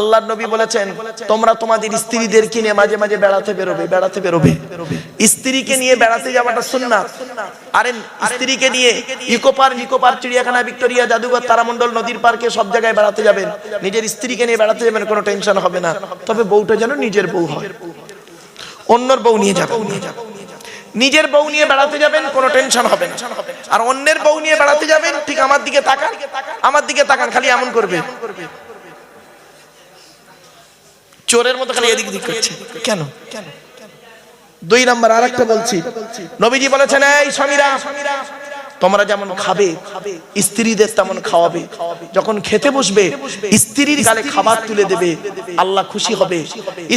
আল্লাহ নবী বলেছেন, তোমরা তোমাদের স্ত্রীদের নিয়ে মাঝে মাঝে বেড়াতে বেরোবে বেড়াতে বেরোবে। স্ত্রীকে নিয়ে বেড়াতে যাওয়াটা শুননা আরে স্ত্রীকে নিয়ে ইকো পার্ক ইকো পার্ক চিড়িয়াখানা, ভিক্টোরিয়া, জাদুঘর, তারামণ্ডল, নদীর পার্কে সব জায়গায় বেড়াতে যাবেন। নিজের স্ত্রীকে নিয়ে বেড়াতে যাবেন, কোনো টেনশন হবে না। তবে বউটা যেন নিজের বউ হয়। অন্যর বউ নিয়ে যাবেন। নিজের বউ নিয়ে বেড়াতে যাবেন, কোনো টেনশন হবে না। আর অন্যের বউ নিয়ে বেড়াতে যাবেন, ঠিক আমার দিকে তাকান। আমার দিকে তাকান, খালি এমন করবে। চোরের মতো খালি এদিক দিক করছে। কেন? কেন? দুই নাম্বার আর একটা বলছি। নবীজি বলেছেন এই স্বামীরা তোমরা যেমন খাবে স্ত্রীদের তেমন খাওয়াবে। যখন খেতে বসবে স্ত্রীর গালে খাবার তুলে দেবে আল্লাহ খুশি হবে।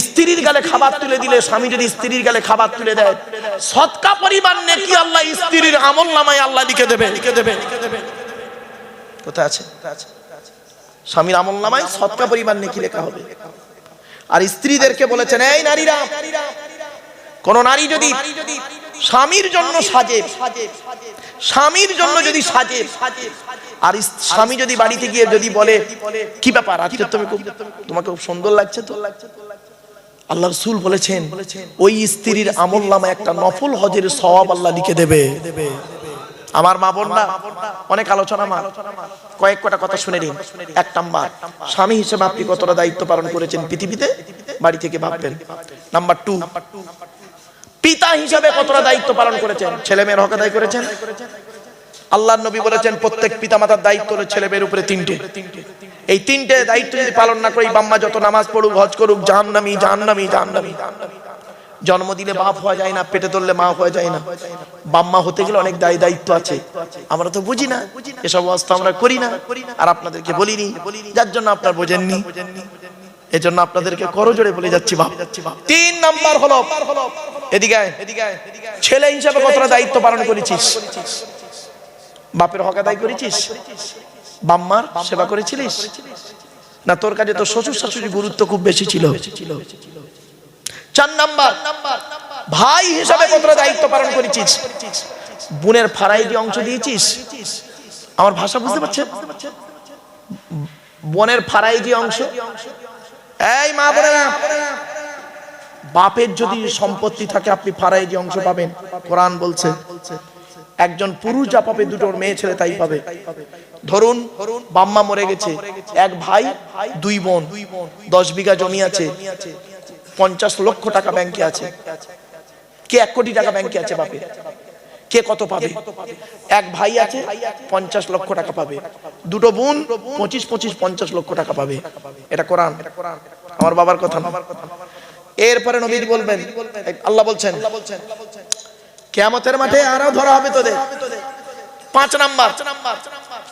স্ত্রীর গালে খাবার তুলে দিলে স্বামী যদি স্ত্রীর গালে খাবার তুলে দেয় সৎকা পরিবার নেকি আল্লাহ স্ত্রীর আমল নামায় আল্লাহ লিখে দেবে লিখে দেবে কোথায় আছে? স্বামীর আমল নামায় সৎকা পরিবার নেকি লেখা হবে। আর স্ত্রীদেরকে বলেছেন এই নারীরা কোন নারী যদি স্বামীর জন্য সাজে স্বামীর জন্য যদি সাজে আর স্বামী যদি বাড়িতে গিয়ে যদি বলে কি ব্যাপার আজকে তুমি খুব তোমাকে খুব সুন্দর লাগছে তো? আল্লাহ রসুল বলেছেন ওই স্ত্রীর আমল নামে একটা নফল হজের সওয়াব আল্লাহ লিখে দেবে। আমার মা বোনরা, অনেক আলোচনা মা, কয়েক কটা কথা শুনে নিন। এক নাম্বার, স্বামী হিসেবে আপনি কতটা দায়িত্ব পালন করেছেন পৃথিবীতে? বাড়ি থেকে ভাববেন। নাম্বার টু, পিতা হিসাবে কতটা দায়িত্ব পালন করেছেন? ছেলে মেয়ের হক আদায় করেছেন? আল্লাহ নবী বলেছেন, প্রত্যেক পিতা মাতার দায়িত্ব হলো ছেলে মেয়ের উপরে তিনটে। এই তিনটে দায়িত্ব যদি পালন না করি, বাম্মা যত নামাজ পড়ুক, হজ করুক, জাহান্নামি জাহান্নামি জাহান্নামি। জন্ম দিলে বাপ হওয়া যায় না, পেটে ধরলে মা হওয়া যায় না। বাম্মা হতে গেলে অনেক দায় দায়িত্ব আছে। আমরা তো বুঝি না, এসব অবস্থা আমরা করি না, আর আপনাদেরকে বলিনি, যার জন্য আপনার বোঝেননি। এজন্য আপনাদেরকে করজোড়ে বলে যাচ্ছি বাপ। তিন নাম্বার হলো, এদিকে ছেলে হিসাবে কতটা দায়িত্ব পালন করেছিস? বাপের হক আদায় করেছিস? বাম্মার সেবা করেছিলিস? না তোর কাছে তো শ্বশুর শাশুড়ি গুরুত্ব খুব বেশি ছিল? চার নাম্বার। ভাই হিসাবে কতটা দায়িত্ব পালন করেছিস। বোনের ফারাইজি অংশ দিয়েছিস আমার ভাষা বুঝতে পারছেন? বোনের ফারাইজি অংশ? এই মা বোনেরা বাপের যদি সম্পত্তি থাকে আপনি ফারাইজি অংশ পাবেন। কোরআন বলছে একজন পুরুষ যা পাবে দুটো মেয়ে ছেলে তাই পাবে। ধরুন বাম্মা মরে গেছে। এক ভাই দুই বোন। দশ বিঘা জমি আছে। পঞ্চাশ লক্ষ টাকা ব্যাংকে আছে। কে এক কোটি টাকা ব্যাংকে আছে বাপে? কে কত পাবে? এক ভাই আছে, পঞ্চাশ লক্ষ টাকা পাবে। দুটো বোন, পঁচিশ পঁচিশ, পঞ্চাশ লক্ষ টাকা পাবে। এটা কোরআন। আমার বাবার কথা এরপরে নবী বলবেন, আল্লাহ বলছেন, কেয়ামতের মাঠে আরও ধরা হবে তোদের। পাঁচ নাম্বার,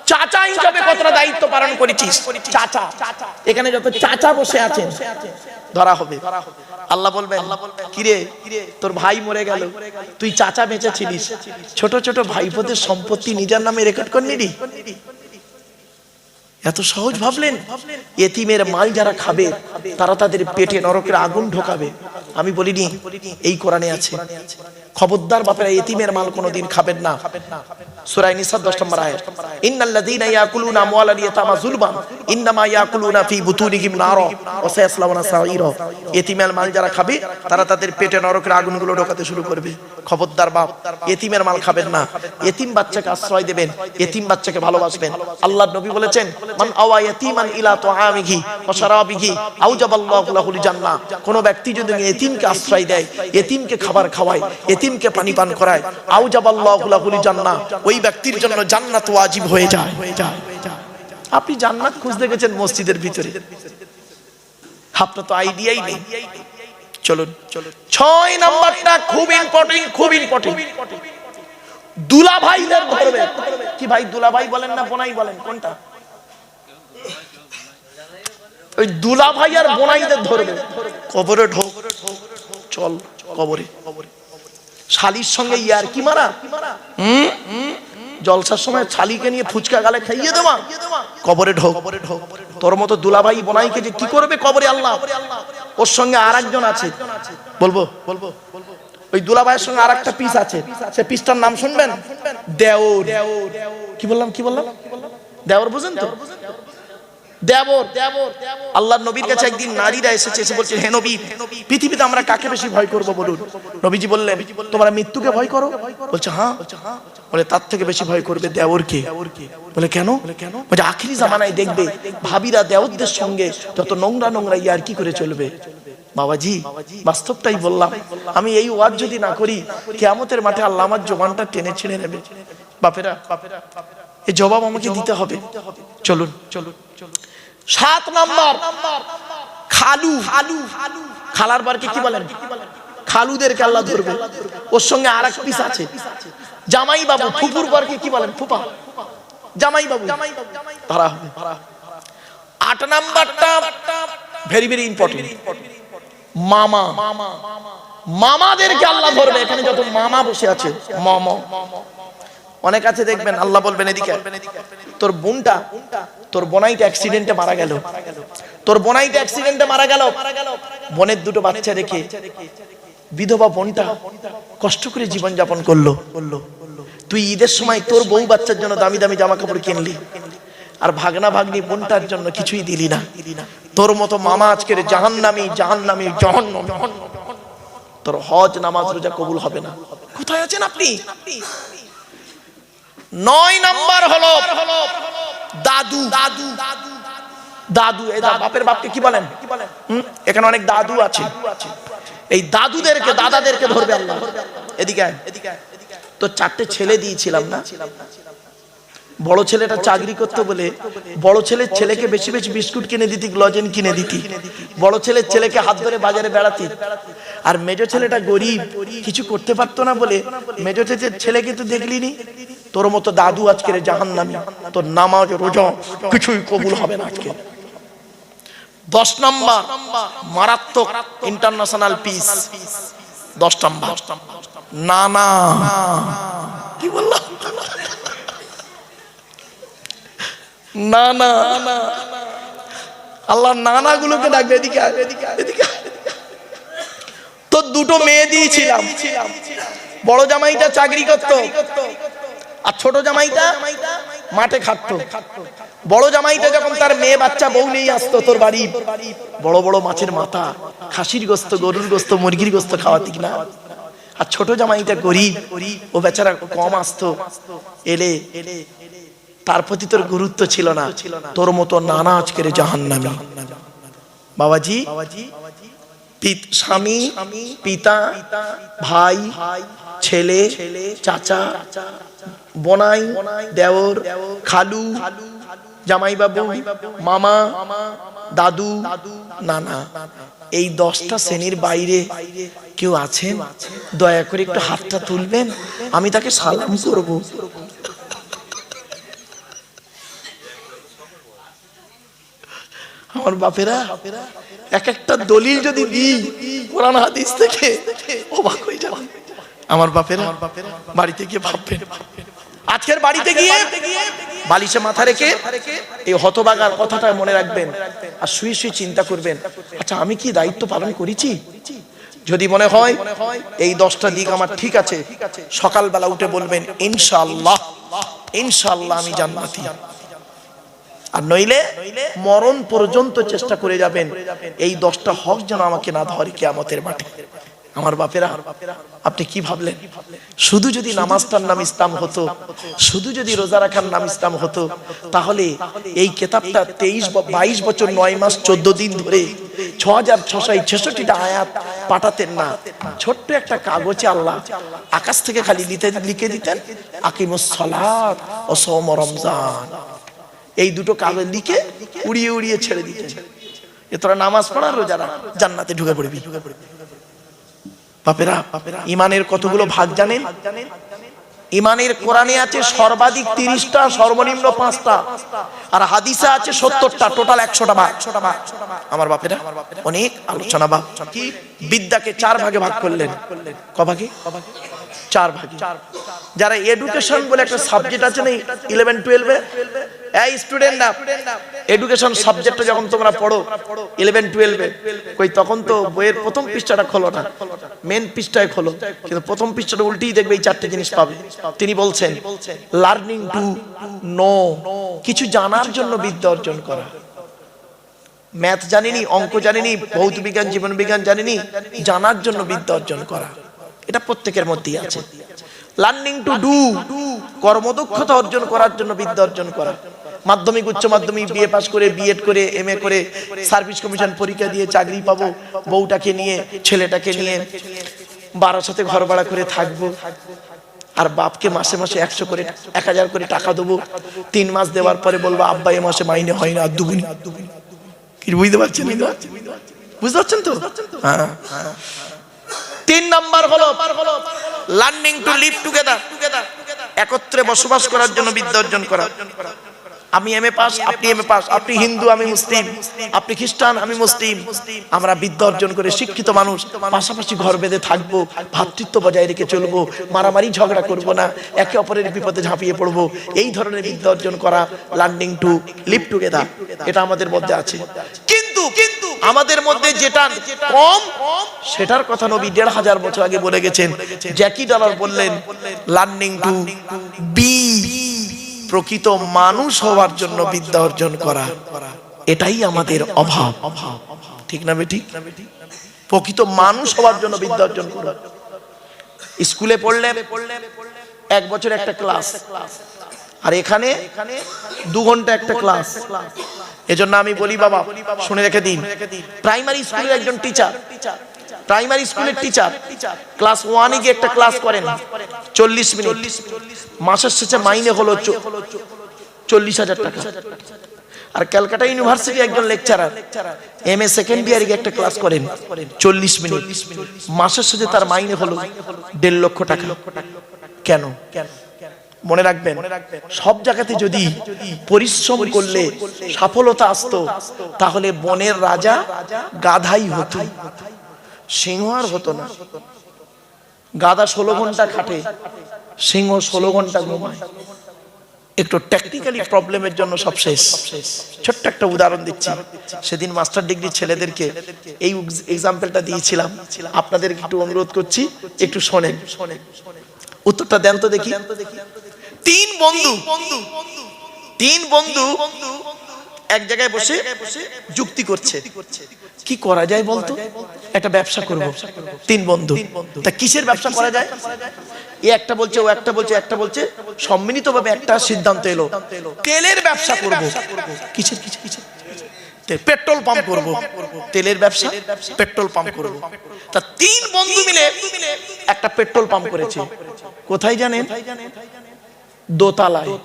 চাচা হিসাবে কতটা দায়িত্ব পালন করেছিস? চাচা। এখানে যত চাচা বসে আছেন ধরা হবে। আল্লাহ বলবেন, কিরে, তোর ভাই মরে গেল। তুই চাচা বেঁচে ছিলিস ছোট ছোট ভাইপোদের সম্পত্তি নিজের নামে রেকর্ড করলি এত সহজ ভাবলেন? এতিমের মাল যারা খাবে, তারা তাদের পেটে নরকের আগুন ঢোকাবে। আমি বলিনি, এই কোরআনে আছে। খবরদার বাপেরা এতিমের মাল কোনোদিন খাবেন না। সূরা নিসা 10 নম্বর আয়াত, ইন্নাল্লাযীনা ইয়াকুলুনা ইয়াতামা যুলমান, ইন্নামা ইয়াকুলুনা বুতুনিহিম ওয়া মাল যারা খাবে, তারা তাদের পেটে নরকের আগুনগুলো ঢোকাতে শুরু করবে। খবরদার বাপ এতিমের মাল খাবেন না। এতিম বাচ্চাকে আশ্রয় দেবেন এতিম বাচ্চাকে ভালোবাসবেন। আল্লাহর নবী বলেছেন, মান আওয়া ইলা তুআমিহি ওয়া শারাবিহি জান্নাহ। কোন ব্যক্তি যদি এতিমকে আশ্রয় দেয় এতিমকে খাবার খাওয়ায় এতিমকে পানি পান করায়, আউজাবাল্লাহু লাহুল জান্নাহ। ওই ব্যক্তির জন্য জান্নাত ওয়াজিব হয়ে যায়। আপনি জান্নাত খুঁজতে গেছেন মসজিদের ভিতরে। আপনার তো আইডিয়াই নেই। চলুন ছয় নাম্বারটা খুব ইম্পর্টেন্ট খুব ইম্পর্টেন্ট দুলা ভাইদের ধরবে কি ভাই দুলা ভাই বলেন না বোনাই বলেন? কোনটা? ওই দুলা ভাই আর বোনাইদের ধরবে কবরে ঢোক। চল কবরে কবরে। শালির সঙ্গে ইয়ার কি মারা? জলসার সময় ছালিকে নিয়ে ফুচকা গালে খাইয়ে দেওয়া। কবরে ঢোক। তোর মতো দুলাভাই বোনাইকে যে কি করবে কবরে আল্লাহ? ওর সঙ্গে আর একজন আছে। বলব? বলব ওই দুলাভাইয়ের সঙ্গে আর একটা পিস আছে। সে পিসটার নাম শুনবেন? দেওর কি বললাম কি বললাম? দেওর বুঝেন তো? দেবর আল্লাহ নবীর কাছে একদিন নারীরা এসেছে এসে বলছে হে নবী পৃথিবীতে আমরা কাকে বেশি ভয় করব বলুন? নবীজি বললেন তোমরা মৃত্যুকে ভয় করো? বলছে হ্যাঁ। বলে তার থেকে বেশি ভয় করবে বলে কেন? বলে আখিরি জামানায় দেখবে ভাবিরা দেওরদের সঙ্গে যত নোংরা নোংরা ইয়ার কি করে চলবে। বাবাজি বাস্তবটাই বললাম আমি এই ওয়াজ যদি না করি কেয়ামতের মাঠে আল্লাহ আমার জবানটা টেনে ছেড়ে নেবে। বাপেরা বাপেরা। এই জবাব আমাকে দিতে হবে। চলুন চলুন সাত নাম্বার। খালু। খালু খালার বারকে কি বলেন? খালুদেরকে আল্লাহ ধরবে। ওর সঙ্গে আর এক পিস আছে। জামাই বাবু ফুপুর বারকে কি বলেন? ফুপা। জামাই বাবু ধরা হবে। আট নাম্বারটা ভেরি ভেরি ইম্পর্টেন্ট মামা। মামাদেরকে আল্লাহ ধরবে। এখানে যত মামা বসে আছে, মামা। অনেক আছে দেখবেন, আল্লাহ বলবেন এদিকে তোর বোনটা, তোর বোনাইটা অ্যাক্সিডেন্টে মারা গেল। তোর বোনাইটা অ্যাক্সিডেন্টে মারা গেল। বোনের দুটো বাচ্চা রেখে বিধবা বোনটা কষ্ট করে জীবন যাপন করল। তুই ঈদের সময় তোর বউ বাচ্চার জন্য দামি দামি জামা কাপড় কিনলি। আর ভাগনা ভাগ্নি বোনটার জন্য কিছুই দিলি না। তোর মতো মামা আজকের জাহান্নামি জাহান্নামি জহন্নামি তোর হজ, নামাজ, রোজা কবুল হবে না। কোথায় আছেন আপনি? নয় নাম্বার হলো দাদু। দাদু। দাদু এই বাপের বাপকে কি বলেন? হুম? এখানে অনেক দাদু আছে। এই দাদুদেরকে দাদাদেরকে ধরবে আল্লাহ। এদিকে আয়। তো চারটে ছেলে দিয়েছিলাম না? বড় ছেলেটা চাকরি করতে বলে বড় ছেলের ছেলেকে বেশি বেশি বিস্কুট কিনে দিতি গ্লজেন কিনে দিতি। বড় ছেলের ছেলেকে হাত ধরে বাজারে বেড়াতি। আর মেজো ছেলেটা গরিব, কিছু করতে পারতো না বলে মেজো ছেলেকে তো দেখলি নি? তোর মতো দাদু আজকের জাহান নামি তোর নামাজ, রোজ, কিছুই কবুল হবে না আজকে। দশ নম্বর, মারাত্মক ইন্টারন্যাশনাল পিস দশ নম্বর না না কি বললাম? না না আল্লাহ নানা গুলোকে ডাকবে, এদিকে এদিকে এদিকে দুটো মেয়ে দিয়েছিলাম। বড় জামাইটা চাকরি করত আর ছোট জামাইটা মাঠে খাটতো। বড় জামাইটা যখন তার মেয়ে বাচ্চা বউ নিয়ে আসতো তোর বাড়ি, বড় বড় মাছের মাথা, খাসির গোস্ত, গরুর গোস্ত, মুরগির গোস্ত খাওয়াতি না আর ছোট জামাইটা গরিব, ও বেচারা কম আসতো। এলে, তার প্রতি তোর গুরুত্ব ছিল না। তোর মতো নানা আজকের জাহান্নামী। বাবাজি পিত- স্বামী পিতা ভাই ছেলে চাচা বনাই দেওর খালু জামাইবাবু মামা দাদু নানা। এই দশটা শ্রেণির বাইরে কেউ আছেন? দয়া করে একটু হাতটা তুলবেন। আমি তাকে সালাম করব। আমার বাপেরা এক একটা দলিল যদি দিই, কোরআন হাদিস থেকে, অবাক হয়ে যাবে আমার বাপেরা, বাড়িতে গিয়ে ভাববেন। আজকের বাড়িতে গিয়ে বালিশে মাথা রেখে এই হতবাগার কথাটা মনে রাখবেন আর শুয়ে শুয়ে চিন্তা করবেন আচ্ছা আমি কি দায়িত্ব পালন করেছি? যদি মনে হয় এই দশটা দিক আমার ঠিক আছে, সকালবেলা উঠে বলবেন, ইনশাআল্লাহ ইনশাআল্লাহ আমি জান্নাতি। আর নইলে মরণ পর্যন্ত চেষ্টা করে যাবেন। এই দশটা হক যেন আমাকে না ধরে কেয়ামতের মাঠে। আমার বাপেরা, আপনি কি ভাবলেন? শুধু যদি নামাজটার নাম ইসলাম হতো, শুধু যদি রোজা রাখার নাম ইসলাম হতো, তাহলে এই কেতাবটা তেইশ বাইশ বছর, নয় মাস, চোদ্দ দিন ধরে ছ হাজার ছশো ছেষট্টিটা আয়াত পাঠাতেন না। ছোট্ট একটা কাগজে আল্লাহ আকাশ থেকে খালি লিখে দিতেন, আকিমুস সালাত ও সৌম রমজান। এই দুটো কাগজ লিখে উড়িয়ে উড়িয়ে ছেড়ে দিতেন। এ তোরা নামাজ পড়ার যারা জান্নাতে ঢুকে পড়বি। বাপেরা, ইমানের কতগুলো ভাগ জানেন? ইমানের কোরআনে আছে সর্বাধিক তিরিশটা, সর্বনিম্ন পাঁচটা। আর হাদিসে আছে সত্তরটা, টোটাল একশোটা ভাগ। আমার বাপেরা, অনেক আলোচনা বিদ্যাকে চার ভাগে ভাগ করলেন। ক ভাগে? চার ভাগে যারা এডুকেশন বলে একটা সাবজেক্ট আছে না ইলেভেন টুয়েলভে এই স্টুডেন্টরা এডুকেশন সাবজেক্টটা যখন তোমরা পড়ো ইলেভেন টুয়েলভে কই তখন তো বইয়ের প্রথম পৃষ্ঠাটা খোলো না। মেন পৃষ্ঠায় খোলো। কিন্তু প্রথম পৃষ্ঠাটা উল্টেই দেখবে এই চারটে জিনিস পাবে। তিনি বলছেন লার্নিং টু নো কিছু জানার জন্য বিদ্যা অর্জন করা। ম্যাথ জানিনি, অঙ্ক জানিনি, ভৌত বিজ্ঞান, জীবন বিজ্ঞান জানিনি, জানার জন্য বিদ্যা অর্জন করা। এটা প্রত্যেকের মধ্যেই আছে। লার্নিং টু ডু কর্মদক্ষতা অর্জন করার জন্য, বিদ্যা অর্জন করা মাধ্যমিক, উচ্চ মাধ্যমিক বিএ পাস করে বিএড করে এম করে সার্ভিস কমিশন পরীক্ষা দিয়ে চাকরি পাবো, বউটাকে নিয়ে, ছেলেটাকে নিয়ে, বারোর সাথে ঘর ভাড়া করে থাকব, আর বাপকে মাসে মাসে একশো করে, এক হাজার করে টাকা দেবো। তিন মাস দেওয়ার পরে বলব, আব্বা, এ মাসে মাইনে হয় না দুগুনি বুঝতে পারছেন? বুঝতে পারছেন? তো? হ্যাঁ। তিন নাম্বার হলো লার্নিং টু লিভ টুগেদার একত্রে বসবাস করার জন্য বিদ্যা অর্জন করা। আমি এম এ পাস আপনি এম এ পাস আপনি হিন্দু আমি মুসলিম আপনি খ্রিস্টান আমি মুসলিম। আমরা বিদ্যা অর্জন করে শিক্ষিত মানুষ পাশাপাশি ঘর বেঁধে থাকব ভাতৃত্ব বজায় রেখে চলবো মারামারি ঝগড়া করব না একে অপরের বিপদে ঝাঁপিয়ে পড়ব। এই ধরনের বিদ্যা অর্জন করা লার্নিং টু লিভ টুগেদার এটা আমাদের মধ্যে আছে। কিন্তু কিন্তু আমাদের মধ্যে যেটা কম সেটার কথা নবী দেড় হাজার বছর আগে বলে গেছেন। জ্যাকি ডলার বললেন লার্নিং টু বি প্রকৃত মানুষ হওয়ার জন্য বিদ্যা অর্জন করা, এটাই আমাদের অভাব। ঠিক না বেটি? প্রকৃত মানুষ হওয়ার জন্য বিদ্যা অর্জন করা। স্কুলে পড়লে এক বছর একটা ক্লাস, আর এখানে দু ঘণ্টা একটা ক্লাস। এজন্য আমি বলি, বাবা, শুনে রেখে দিন। প্রাইমারি স্কুলের একজন টিচার প্রাইমারি স্কুলের টিচার ক্লাস ওয়ানে গিয়ে একটা ক্লাস করেন। চল্লিশ মিনিট। মাসের শেষে মাইনে হলো চল্লিশ হাজার টাকা। আর ক্যালকাটা ইউনিভার্সিটি একজন লেকচারার এম এ সেকেন্ড ইয়ারে একটা ক্লাস করেন। চল্লিশ মিনিট। মাসের শেষে তার মাইনে হলো দেড় লক্ষ টাকা। কেন? মনে রাখবেন, সব জায়গাতে যদি পরিশ্রম করলে সফলতা আসতো, তাহলে বনের রাজা গাধাই হতো। সিংহ আর হতো না। গাধা ষোলো ঘণ্টা খাটে সিংহ ষোলো ঘণ্টা ঘুমায়। একটু টেকনিক্যালি প্রবলেমের জন্য সব শেষ। ছোট্ট একটা উদাহরণ দিচ্ছি। সেদিন মাস্টার ডিগ্রি ছেলেদেরকে এই এক্সাম্পলটা দিয়েছিলাম। আপনাদের একটু অনুরোধ করছি একটু শোনেন। উত্তরটা দেন তো দেখি। তিন বন্ধু। তিন বন্ধু। এক জায়গায় বসে যুক্তি করছে। কি করা যায় বলতো? একটা ব্যবসা করব। তিন বন্ধু। তা কিসের ব্যবসা করা যায়? এ একটা বলছে ও একটা বলছে একটা বলছে। সম্মিলিতভাবে একটা সিদ্ধান্ত এলো। তেলের ব্যবসা করব। কিসের কিসের কিসের? পেট্রোল পাম্প করব। তেলের ব্যবসা? পেট্রোল পাম্প করব। তা তিন বন্ধু মিলে একটা পেট্রোল পাম্প করেছে। কোথায় জানেন? দোতলায়।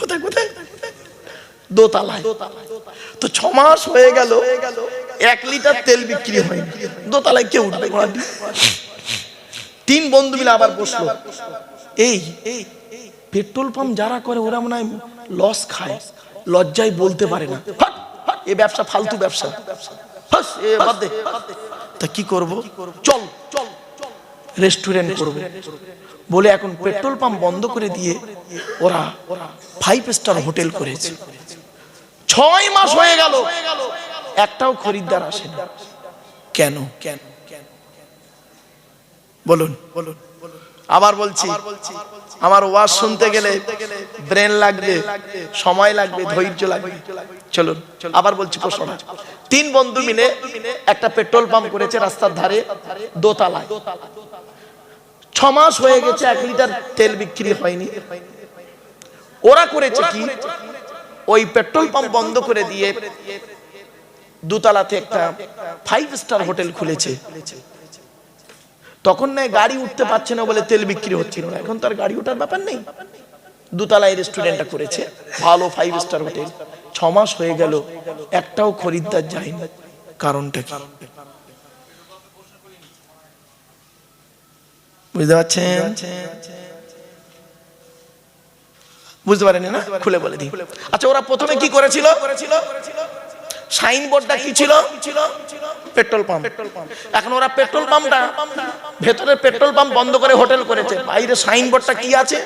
কোথায় কোথায়? তো ছ মাস হয়ে গেল, এক লিটার তেল বিক্রি দোতলায় উঠবে তিন বন্ধু মিলে আবার বসল। এই, পেট্রোল পাম্প যারা করে, ওরা মনে হয় লস খায়। লজ্জায় বলতে পারে না। এ ব্যবসা ফালতু ব্যবসা। তা কি করব? চল চল রেস্টুরেন্ট করব। বলে এখন পেট্রোল পাম্প বন্ধ করে দিয়ে ওরা ফাইভ স্টার হোটেল করেছে। ছয় মাস হয়ে গেল। একটাও খরিদ্দার আসে না। কেন? কেন বলুন। বলুন আবার বলছি, আমার ওয়াজ শুনতে গেলে ব্রেন লাগবে, সময় লাগবে, ধৈর্য লাগবে। চলুন, আবার বলছি প্রশ্ন তিন বন্ধু মিলে একটা পেট্রোল পাম্প করেছে রাস্তার ধারে, দোতলায়। ছ মাস হয়ে গেছে, এক লিটার তেল বিক্রি হয়নি। ওরা করেছে কি? ওই পেট্রোল পাম্প বন্ধ করে দিয়ে দুতলাতে একটা ফাইভ স্টার হোটেল খুলেছে। তখন না গাড়ি উঠতে পারছে না বলে তেল বিক্রি হচ্ছিল না। এখন তো আর গাড়ি ওঠার ব্যাপার নেই। দুতলায় রেস্টুরেন্টটা করেছে। ভালো ফাইভ স্টার হোটেল। ছ মাস হয়ে গেল, একটাও খরিদ্দার যায়নি। কারণটা কি? বুঝতে পারছেন? বুঝতে পারেনি না? খুলে বলে দিই। আচ্ছা ওরা প্রথমে কি করেছিল? সাইনবোর্ডটা কি ছিল? Petrol pump. এখন ওরা পেট্রোল পাম্পটা ভেতরের পেট্রোল পাম্প বন্ধ করে হোটেল করেছে। বাইরে সাইনবোর্ডটা কি আছে?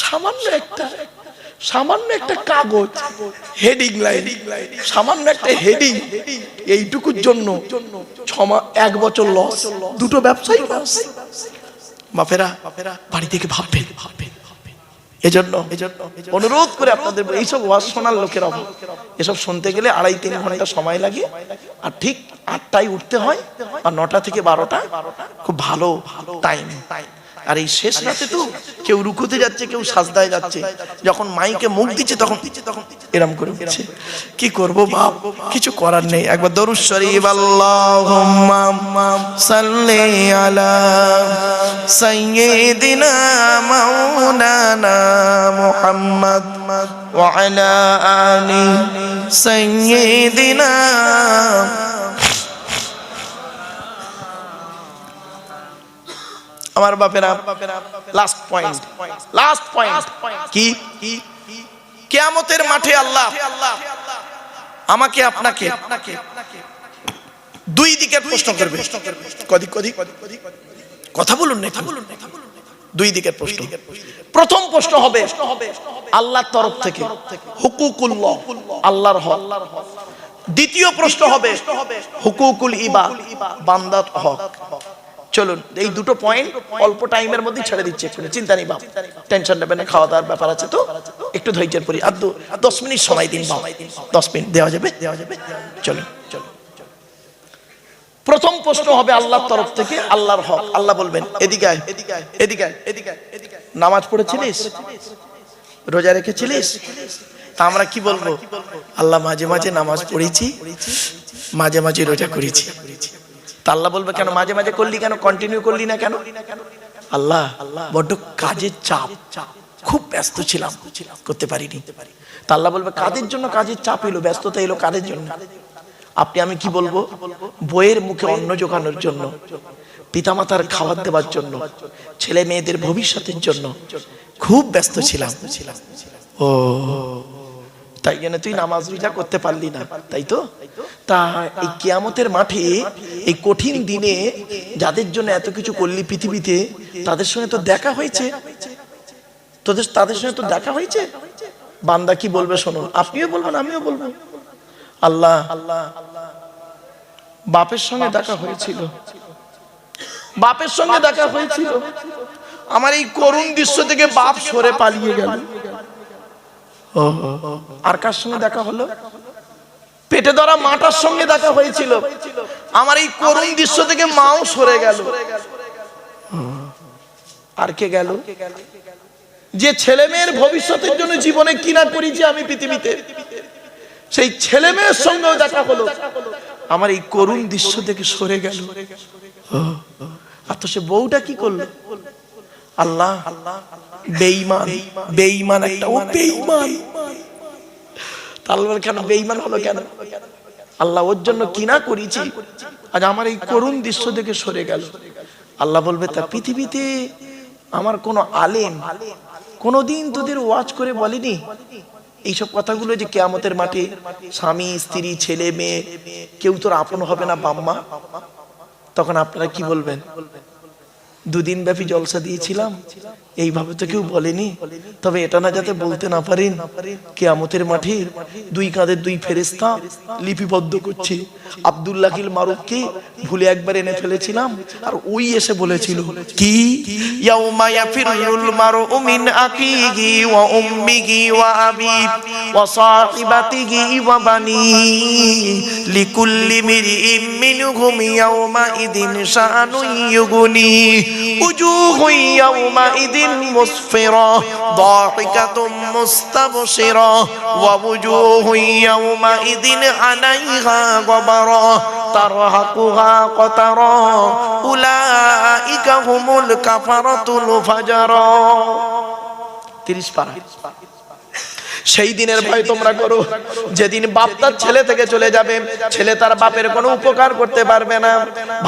সামান্য একটা সামান্য একটা কাগজ হেডিং লাইন সামান্য একটা হেডিং এইটুকুর জন্য ছমা এক বছর লস দুটো ব্যবসায়ী লস বাপেরা, বাড়ি থেকে ভাববেন। ভাববেন এজন্য অনুরোধ করে আপনাদের এইসব ওয়াজ শোনার লোকের অভাব। এসব শুনতে গেলে আড়াই, তিন ঘণ্টা সময় লাগে। আর ঠিক আটটায় উঠতে হয়, আর নটা থেকে বারোটা। খুব ভালো টাইম আর এই শেষ রাতে তো কেউ রুকুতে যাচ্ছে, কেউ সাজদায় যাচ্ছে। যখন মাইকে মুখ দিচ্ছে, তখন এরম করে উঠছে। কি করব বাপ? কিছু করার নেই। একবার দরুদ শরীফ, আল্লাহুম্মা সাল্লি আলা সাইয়্যিদিনা মাওলানা মুহাম্মদ ওয়া আলা আলি সাইয়্যিদিনা আমার বাপেরা লাস্ট পয়েন্ট লাস্ট পয়েন্ট কি? কেয়ামতের মাঠে আল্লাহ আমাকে আপনাকে দুই দিকের প্রশ্ন করবে। কদিক কদিক কথা বলুন না বলুন দুই দিকের প্রশ্ন। প্রথম প্রশ্ন হবে আল্লাহর তরফ থেকে। হুকুকুল্লাহ আল্লাহর হক। দ্বিতীয় প্রশ্ন হবে হুকুকুল ইবা বান্দাত হক। চলুন, এই দুটো পয়েন্ট অল্প টাইমের মধ্যে ছেড়ে দিচ্ছে একটু চিন্তা নেই বাপ। টেনশন নেবেন না, খাওয়া দাওয়ার ব্যাপার আছে তো। একটু ধৈর্যের পরি। আর দশ মিনিট সময় দিন বাপ। দশ মিনিট দেওয়া যাবে? দেওয়া যাবে। চলুন প্রথম প্রশ্ন হবে আল্লাহর তরফ থেকে আল্লাহর হক। আল্লাহ বলবেন, এদিকে এদিকে এদিকে এদিকে। নামাজ পড়েছিলিস? রোজা রেখেছিলিস? তা আমরা কি বলব? আল্লাহ মাঝে মাঝে নামাজ পড়েছি, মাঝে মাঝে রোজা করেছি। তা আল্লাহ বলবে কেন? মাঝে মাঝে করলি কেন? কন্টিনিউ করলি না কেন? আল্লাহ, বড্ড কাজের চাপ। খুব ব্যস্ত ছিলাম, করতে পারিনি। তা আল্লাহ বলবে কাদের জন্য কাজের চাপ এলো, ব্যস্ততা এলো কাদের জন্য? আপনি আমি কি বলব? বইয়ের মুখে অন্ন জোগানোর জন্য, পিতামাতার খাবার দেওয়ার জন্য, ছেলে মেয়েদের ভবিষ্যতের জন্য খুব ব্যস্ত ছিলাম। ও তাই জন্য তুই নামাজ রোজা করতে পারলি না, তাই তো? তা এই কিয়ামতের মাঠে, এই কঠিন দিনে যাদের জন্য এত কিছু করলি পৃথিবীতে, তাদের সঙ্গে তো দেখা হয়েছে। তোদের, তাদের সঙ্গে তো দেখা হয়েছে? বান্দা কি বলবে শোনো, আপনিও বলবেন, আমিও বলব। আল্লাহ আল্লাহ, বাপের সঙ্গে দেখা হয়েছিল। বাপের সঙ্গে দেখা হয়েছিল। আমার এই করুণ দৃশ্য থেকে বাপ সরে পালিয়ে গেল। আর কার সঙ্গে দেখা হলো? পেটে ধরা মাটার সঙ্গে দেখা হয়েছিল। আমার এই করুণ দৃশ্য থেকে মাও সরে গেল। আর কে গেল? যে ছেলে মেয়ের ভবিষ্যতের জন্য জীবনে কিনা করেছি আমি পৃথিবীতে, সেই ছেলে মেয়ের সঙ্গেও দেখা হলো। আমার এই করুণ দৃশ্য থেকে সরে গেল। আর তো সে বউটা কি করল? আল্লাহ আল্লাহ আল্লাহ বেঈমান বেঈমান একটা, ও বেঈমান। তাহলে কেন বেঈমান হলো কেন? আল্লাহ ওর জন্য কিনা করেছি? আজ আমার এই করুণ দৃশ্য দেখে সরে গেল। আল্লাহ বলবে, তা পৃথিবীতে আমার কোন আলেম কোনদিন তোদের ওয়াজ করে বলেনি? এইসব কথাগুলো যে কেয়ামতের মাঠে স্বামী, স্ত্রী, ছেলে, মেয়ে, কেউ তোর আপন হবে না বাম্মা তখন আপনারা কি বলবেন? দুদিন ব্যাপী জলসা দিয়েছিলাম। এইভাবে তো কেউ বলেনি। তবে এটা না যাতে বলতে না পারেন, কেয়ামতের মাঠে দুই কাঁধের দুই ফেরেস্তা লিপিবদ্ধ করছে। আব্দুল্লাহিল মারুফকে ভুলে একবার এনে ফেলেছিলাম, আর ওই এসে বলেছিল, কি? ইয়াউমা ইয়াফিরুল মারউ মিন আকিহি ওয়া উম্মিহি ওয়া আবি ওয়া সাহিবাতিহি ওয়া বানি লিকুল্লি মিরইম মিনহুম ইয়াউমা ইদিন শাআনুন ইউগনি। وجوه يومئذ مسفرة ضاحكة مستبشرة ووجوه يومئذ عليها غبرة ترهقها قترا أولئك هم الكفرة الفجرا تريش সেই দিনের ভয় তোমরা করো। যেদিন বাপ তার ছেলে থেকে চলে যাবে ছেলে তার বাপের কোনো উপকার করতে পারবে না।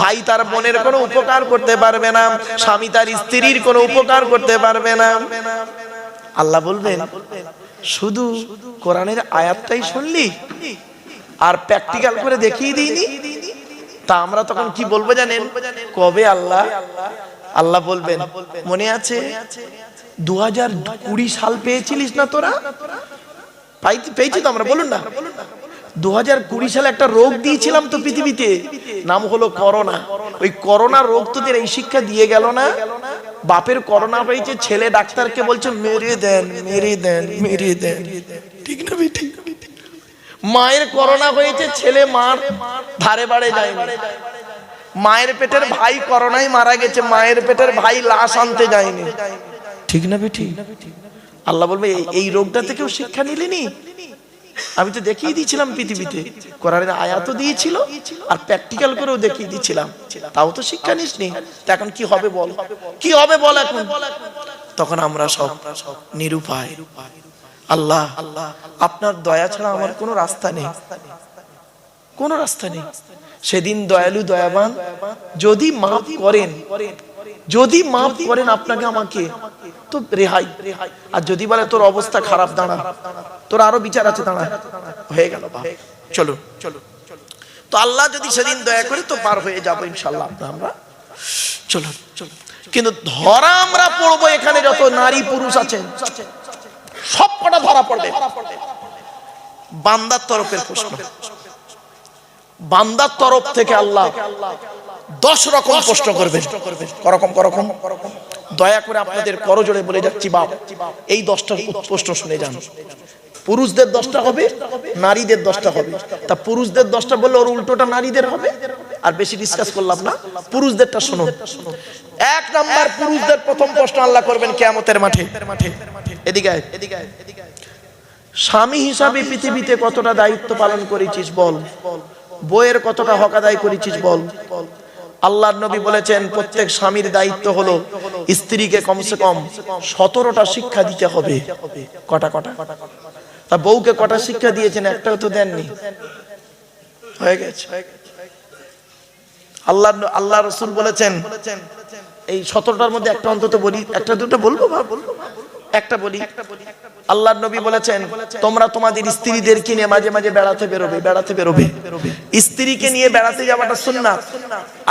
ভাই তার বোনের কোনো উপকার করতে পারবে না। স্বামী তার স্ত্রীর কোনো উপকার করতে পারবে না। আল্লাহ বলবেন শুধু কোরআনের আয়াতটাই শুনলি? আর প্র্যাকটিক্যাল করে দেখিয়ে দিইনি? তা আমরা তখন কি বলব জানেন? কবে আল্লাহ আল্লাহ বলবেন মনে আছে? দু হাজার কুড়ি সাল পেয়েছিলিস না তোরা? পেয়েছি তো আমরা বলুন না। দু হাজার কুড়ি সালে একটা রোগ দিয়েছিলাম তো পৃথিবীতে নাম হলো করোনা। ওই করোনা রোগ তোদের এই শিক্ষা দিয়ে গেল না? বাপের করোনা হয়েছে ছেলে ডাক্তারকে বলছে মেরে দেন মেরে দেন মেরে দেন। ঠিক না মায়ের করোনা হয়েছে ছেলে মার ধারে বাড়ে যায় মায়ের পেটের ভাই করোনায় মারা গেছে, মায়ের পেটের ভাই লাশ আনতে যায়নি। ঠিক না বেটি? আল্লাহ বলবে, এই- রোগটা থেকেও শিক্ষা নিলেনি? আমি তো দেখিয়ে দিয়েছিলাম পৃথিবীতে। কোরআনের আয়াতও দিয়েছিল আর প্র্যাকটিক্যাল করেও দেখিয়ে দিয়েছিলাম। তাও তো শিক্ষা নিসনি। এখন কি হবে বল? কি হবে বল এখন? তখন আমরা সব নিরুপায়। আল্লাহ, আপনার দয়া ছাড়া আমার কোনো রাস্তা নেই। কোনো রাস্তা নেই। সেদিন দয়ালু, দয়াবান, যদি মাফ করেন, যদি মাফ করেন আপনাকে, আমাকে, তো রেহাই। আর যদি বলে তোর অবস্থা খারাপ, দাঁড়া। তোর আরও বিচার আছে, দাঁড়া। হয়ে গেল চলো চলো তো আল্লাহ যদি সেদিন দয়া করে, তো পার হয়ে যাব ইনশাল্লাহ আমরা আমরা, চলো চলো। কিন্তু ধরা আমরা পড়ব এখানে যত নারী, পুরুষ আছেন সব কটা ধরা পড়বে। বান্দার তরফের প্রশ্ন। বান্দার তরফ থেকে আল্লাহ দশ রকম প্রশ্ন করবেন। করকম করকম। দয়া করে আপনাদের করজোড়ে বলে যাচ্ছি বাপ। এই দশটা প্রশ্ন শুনে যান। পুরুষদের দশটা হবে নারীদের দশটা হবে। তা পুরুষদের দশটা বললে ওর উল্টোটা নারীদের হবে? আর বেশি ডিসকাস করলাম না। পুরুষদেরটা শুনুন। এক নাম্বার পুরুষদের প্রথম প্রশ্ন আল্লাহ করবেন কেয়ামতের মাঠে। এদিকে এদিকে এদিকে স্বামী হিসাবে পৃথিবীতে কতটা দায়িত্ব পালন করেছিস বল? বইয়ের কতটা হক আদায় করেছিস বল? আল্লাহর নবী বলেছেন, প্রত্যেক স্বামীর দায়িত্ব হলো স্ত্রীকে কমসে কম সতেরোটা শিক্ষা দিতে হবে। কটা কটা? তা বউকে কটা শিক্ষা দিয়েছেন? একটাও তো দেননি। হয়ে গেছে। আল্লাহ আল্লাহ রসুল বলেছেন, এই সতেরোটার মধ্যে একটা অন্তত বলি, একটা দুটো বলব একটা বলি। আল্লাহ নবী বলেছেন, তোমরা তোমাদের স্ত্রীদেরকে নিয়ে মাঝে মাঝে বেড়াতে বেরোবে বেড়াতে বেরোবে। স্ত্রীকে নিয়ে বেড়াতে যাওয়াটা শুননা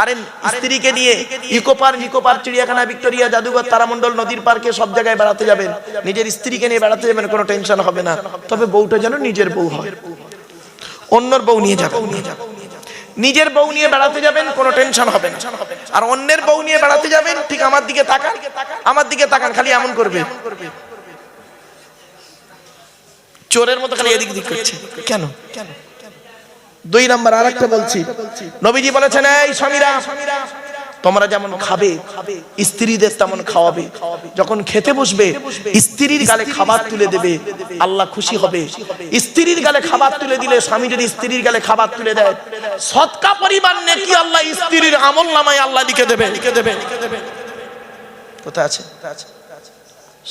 আরে স্ত্রীকে নিয়ে ইকো পার্ক ইকো পার্ক চিড়িয়াখানা, ভিক্টোরিয়া, জাদুঘর, তারামণ্ডল, নদীর পার্কে সব জায়গায় বেড়াতে যাবেন। নিজের স্ত্রীকে নিয়ে বেড়াতে যাবেন, কোনো টেনশন হবে না। তবে বউটা যেন নিজের বউ হয়। অন্যর বউ নিয়ে যাবে নিজের বউ নিয়ে বেড়াতে যাবেন, কোনো টেনশন হবে না। আর অন্যের বউ নিয়ে বেড়াতে যাবেন, ঠিক আমার দিকে তাকান। আমার দিকে তাকান, খালি এমন করবে। চোরের মতো খালি এদিক দিক করছে। কেন? দুই নাম্বার আর একটা বলছি। নবীজি বলেছেন, এই স্বামীরা, তোমরা যেমন খাবে, স্ত্রীদের তেমন খাওয়াবে। যখন খেতে বসবে, স্ত্রীর গালে খাবার তুলে দেবে, আল্লাহ খুশি হবে। স্ত্রীর গালে খাবার তুলে দিলে স্বামী যদি স্ত্রীর গালে খাবার তুলে দেয়, সৎকা পরিমাণ নেকি আল্লাহ স্ত্রীর আমল নামায় আল্লাহ লিখে দেবে লিখে দেবে। কোথায় আছে?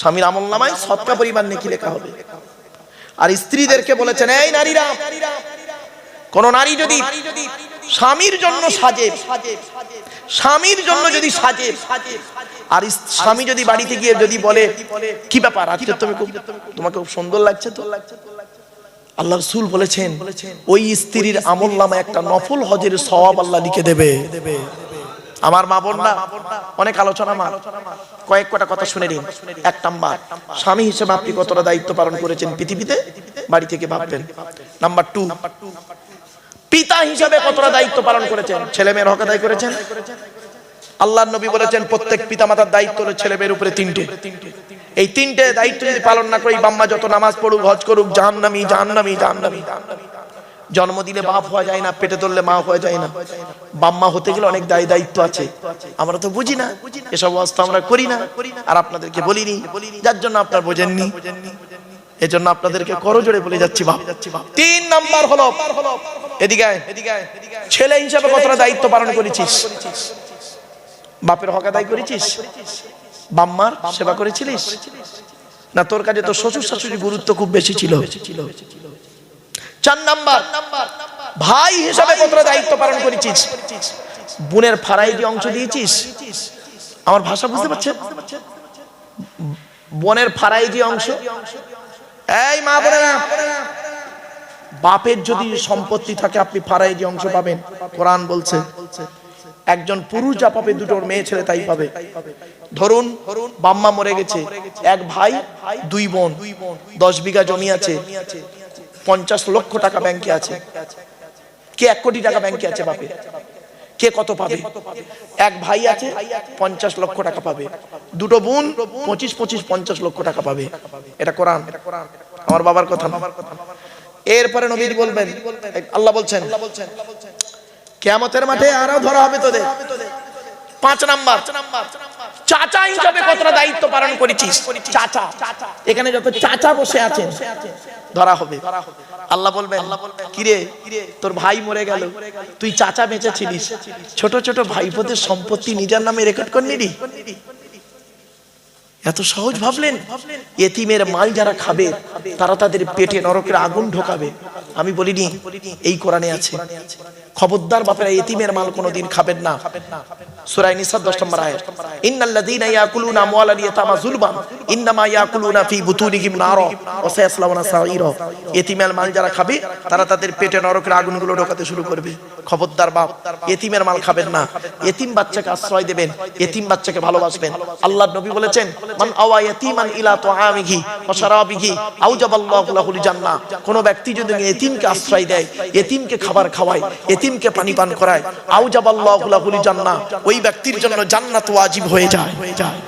স্বামীর আমল নামায় সৎকা পরিমাণ নেকি লেখা হবে। আর স্ত্রীদেরকে বলেছেন এই নারীরা কোন নারী যদি স্বামীর জন্য সাজে স্বামীর জন্য যদি সাজে আর স্বামী যদি বাড়িতে গিয়ে যদি বলে কি ব্যাপার আজকে তুমি খুব তোমাকে খুব সুন্দর লাগছে তো? আল্লাহ রসুল বলেছেন ওই স্ত্রীর আমল নামে একটা নফল হজের সওয়াব আল্লাহ লিখে দেবে। আমার মা বোন না অনেক আলোচনা মা। কয়েক কটা কথা শুনে নিন। এক নাম্বার স্বামী হিসেবে আপনি কতটা দায়িত্ব পালন করেছেন পৃথিবীতে? বাড়ি থেকে ভাববেন নাম্বার টু পিতা হিসাবে কতটা দায়িত্ব পালন করেছেন? ছেলে মেয়ের হক আদায় করেছেন? আল্লাহ নবী বলেছেন প্রত্যেক পিতা মাতার দায়িত্ব হলো ছেলে মেয়ের উপরে তিনটে। এই তিনটে দায়িত্ব যদি পালন না করি বাম্মা যত নামাজ পড়ুক হজ করুক জাহান্নামি জাহান্নামি জাহান্নামি। জন্ম দিলে বাপ হওয়া যায় না, পেটে ধরলে মা হওয়া যায় না। বাম্মা হতে গেলে অনেক দায় দায়িত্ব আছে। আমরা তো বুঝি না, এসব অবস্থা আমরা করি না। আর আপনাদেরকে বলিনি, যার জন্য আপনার বোঝেননি। এজন্য আপনাদেরকে করজোড়ে বলে যাচ্ছি, বাপ। তিন নাম্বার হলো, এদিকে ছেলে হিসাবে কতটা দায়িত্ব পালন করেছিস? বাপের হক আদায় করেছিস? বাম্মার সেবা করেছিলিস? না তোর কাছে তো শ্বশুর শাশুড়ি গুরুত্ব খুব বেশি ছিল? চার নাম্বার ভাই হিসাবে কতটা দায়িত্ব পালন করেছিস। বোনের ফারাইজি অংশ দিয়েছিস? আমার ভাষা বুঝতে পারছেন? বোনের ফারাইজি অংশ? এই মা বোনেরা বাপের যদি সম্পত্তি থাকে আপনি ফারাইজি অংশ পাবেন। কোরআন বলছে একজন পুরুষ যা পাবে দুটোর মেয়ে ছেলে তাই পাবে। ধরুন বাম্মা মরে গেছে। এক ভাই দুই বোন। দশ বিঘা জমি আছে। পঞ্চাশ লক্ষ টাকা ব্যাংকে আছে। কে এক কোটি টাকা ব্যাংকে আছে বাপে? কে কত পাবে? এক ভাই আছে, পঞ্চাশ লক্ষ টাকা পাবে। দুটো বোন, পঁচিশ পঁচিশ, পঞ্চাশ লক্ষ টাকা পাবে। এটা কোরআন। আমার বাবার কথা এরপরে নবী বলবেন, আল্লাহ বলছেন, কেয়ামতের মাঠে আরও ধরা হবে তোদের। পাঁচ নাম্বার, চাচা হিসাবে কতটা দায়িত্ব পালন করেছিস? চাচা। এখানে যত চাচা বসে আছেন ধরা হবে। আল্লাহ বলবে কিরে, তোর ভাই মরে গেল। তুই চাচা বেঁচে ছিলিস ছোট ছোট ভাইপোদের সম্পত্তি নিজের নামে রেকর্ড করলি এত সহজ ভাবলেন? এতিমের মাল যারা খাবে, তারা তাদের পেটে নরকের আগুন ঢোকাবে। আমি বলিনি এই কোরআনে আছে। খবরদার বাপেরা এতিমের মাল কোনোদিন খাবেন না। সূরা নিসা 10 নম্বর আয়াত। ইন্নাল্লাযীনা ইয়াকুলুনা আমওয়ালাল ইয়াতামা যুলমান। ইন্নামা ইয়াকুলুনা ফি বুতুনিহিম নার। ওয়া সায়াসলাউনা সাঈরা। এতিমের মাল যারা খাবে তারা তাদের পেটে নরকের আগুনগুলো ঢোকাতে শুরু করবে। খবরদার বাপ এতিমের মাল খাবেন না। এতিম বাচ্চাকে আশ্রয় দেবেন এতিম বাচ্চাকে ভালোবাসবেন। আল্লাহর নবী বলেছেন মান আওয়া ইয়াতিমান ইলা তুআমিহি ওয়া শারাবিহি আউজাবাল্লাহু লাহুল জান্নাহ। কোন ব্যক্তি যদি এতিমকে আশ্রয় দেয়, এতিমকে খাবার খাওয়ায়, এতিমকে পানি পান করায়। আউজাবাল্লাহু লাহুল জান্নাহ। ওই ব্যক্তির জন্য জান্নাত ওয়াজিব হয়ে যায় হয়ে যায়।